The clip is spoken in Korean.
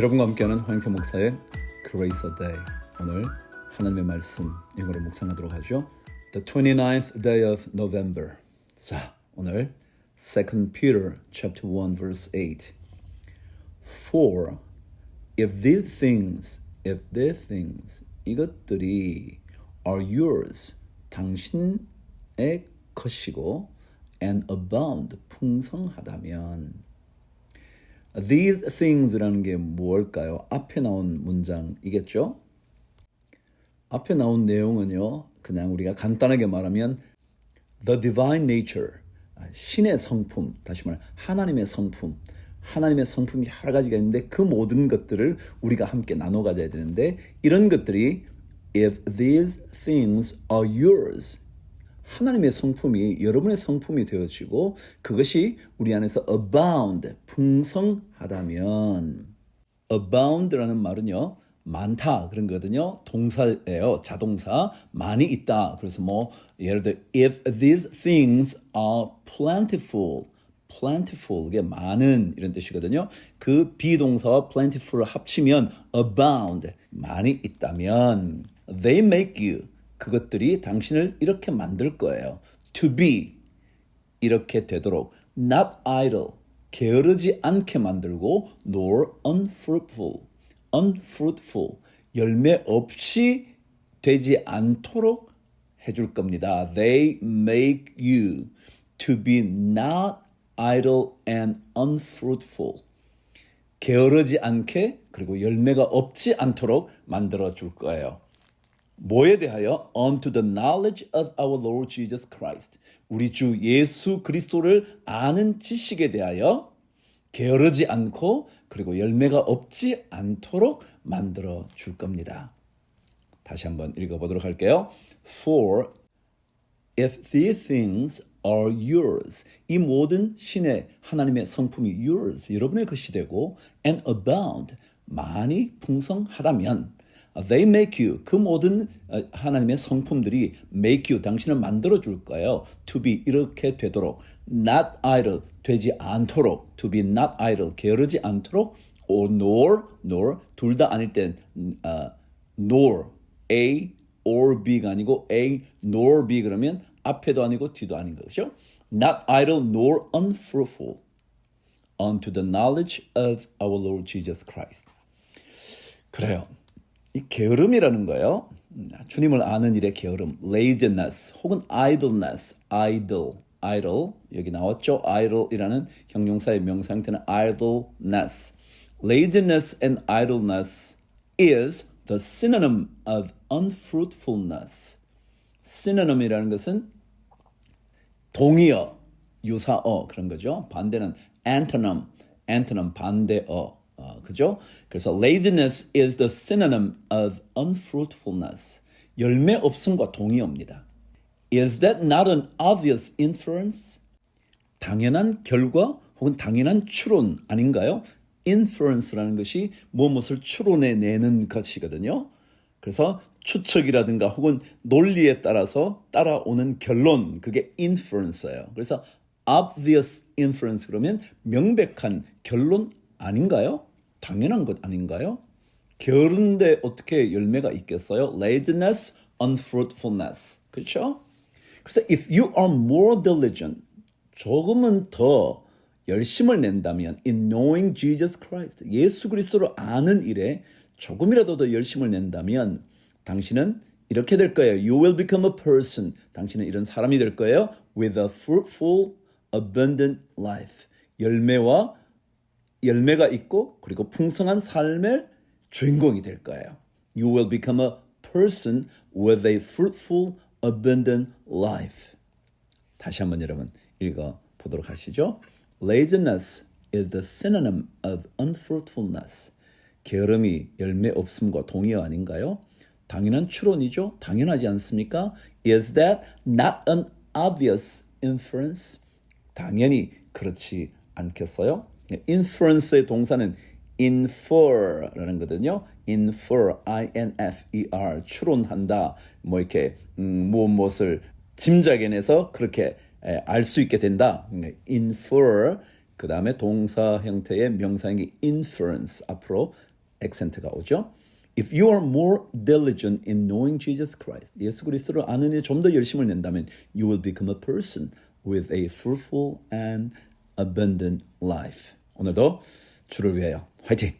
여러분과 함께하는 황태 목사의 Grace a Day. 오늘 하나님의 말씀 영어로 묵상하도록 하죠. The 29th day of November. 자, 오늘 2 Peter chapter 1 verse 8. For if these things, if these things, 이것들이 are yours, 당신의 것이고 and abound, 풍성하다면 These things라는 게 뭘까요? 앞에 나온 문장이겠죠? 앞에 나온 내용은요, 그냥 우리가 간단하게 말하면 the divine nature, 아, 신의 성품, 다시 말해 하나님의 성품, 하나님의 성품이 여러 가지가 있는데 그 모든 것들을 우리가 함께 나눠 가져야 되는데 이런 것들이 if these things are yours 하나님의 성품이 여러분의 성품이 되어지고 그것이 우리 안에서 abound 풍성하다면. abound라는 말은요 많다 그런 거거든요. 동사예요. 자동사. 많이 있다. 그래서 뭐 예를 들어 if these things are plentiful plentiful 이게 많은 이런 뜻이거든요. 그 비동사와 plentiful을 합치면 abound 많이 있다면. they make you 그것들이 당신을 이렇게 만들 거예요. To be 이렇게 되도록 not idle 게으르지 않게 만들고 nor unfruitful unfruitful 열매 없이 되지 않도록 해줄 겁니다. They make you to be not idle and unfruitful 게으르지 않게 그리고 열매가 없지 않도록 만들어 줄 거예요. 뭐에 대하여 unto the knowledge of our Lord Jesus Christ 우리 주 예수 그리스도를 아는 지식에 대하여 게으르지 않고 그리고 열매가 없지 않도록 만들어 줄 겁니다. 다시 한번 읽어 보도록 할게요. For if these things are yours 이 모든 신의 하나님의 성품이 yours 여러분의 것이 되고 and abound 많이 풍성하다면 They make you 그 모든 하나님의 성품들이 make you 당신을 만들어 줄 거예요. To be 이렇게 되도록 not idle 되지 않도록 to be not idle 게으르지 않도록 or nor nor 둘 다 아닐 땐 uh, nor A or B가 아니고 A nor B 그러면 앞에도 아니고 뒤도 아닌 거죠. Not idle nor unfruitful unto the knowledge of our Lord Jesus Christ. 그래요. 이 게으름이라는 거예요. 주님을 아는 일의 게으름, laziness 혹은 idleness, idle, idle 여기 나왔죠. idle이라는 형용사의 명사 형태는 idleness. laziness and idleness is the synonym of unfruitfulness. synonym이라는 것은 동의어, 유사어 그런 거죠. 반대는 antonym, antonym 반대어. 어, 그죠? 그래서 laziness is the synonym of unfruitfulness. 열매 없음과 동의어입니다. Is that not an obvious inference? 당연한 결과 혹은 당연한 추론 아닌가요? inference라는 것이 무엇을 추론해 내는 것이거든요. 그래서 추측이라든가 혹은 논리에 따라서 따라오는 결론 그게 inference예요. 그래서 obvious inference 그러면 명백한 결론 아닌가요? 당연한 것 아닌가요? 게으른데 어떻게 열매가 있겠어요? laziness, unfruitfulness. 그렇죠? 그래서 if you are more diligent, 조금은 더 열심을 낸다면 in knowing Jesus Christ, 예수 그리스도를 아는 일에 조금이라도 더 열심을 낸다면 당신은 이렇게 될 거예요. You will become a person. 당신은 이런 사람이 될 거예요. With a fruitful, abundant life. 열매와 열매가 있고 그리고 풍성한 삶의 주인공이 될 거예요. You will become a person with a fruitful, abundant life. 다시 한번 여러분 읽어 보도록 하시죠. Laziness is the synonym of unfruitfulness. 게으름이 열매 없음과 동의어 아닌가요? 당연한 추론이죠. 당연하지 않습니까? Is that not an obvious inference? 당연히 그렇지 않겠어요? Inference의 동사는 infer라는 거거든요. infer, I-N-F-E-R, 추론한다. 뭐 이렇게 음, 무엇 무엇을 짐작해내서 그렇게 알 수 있게 된다. infer 그 다음에 동사 형태의 명사형이 inference 앞으로 액센트가 오죠. If you are more diligent in knowing Jesus Christ, 예수 그리스도를 아는 일에 좀 더 열심을 낸다면 you will become a person with a fruitful and abundant life. 오늘도 주를 위하여 화이팅!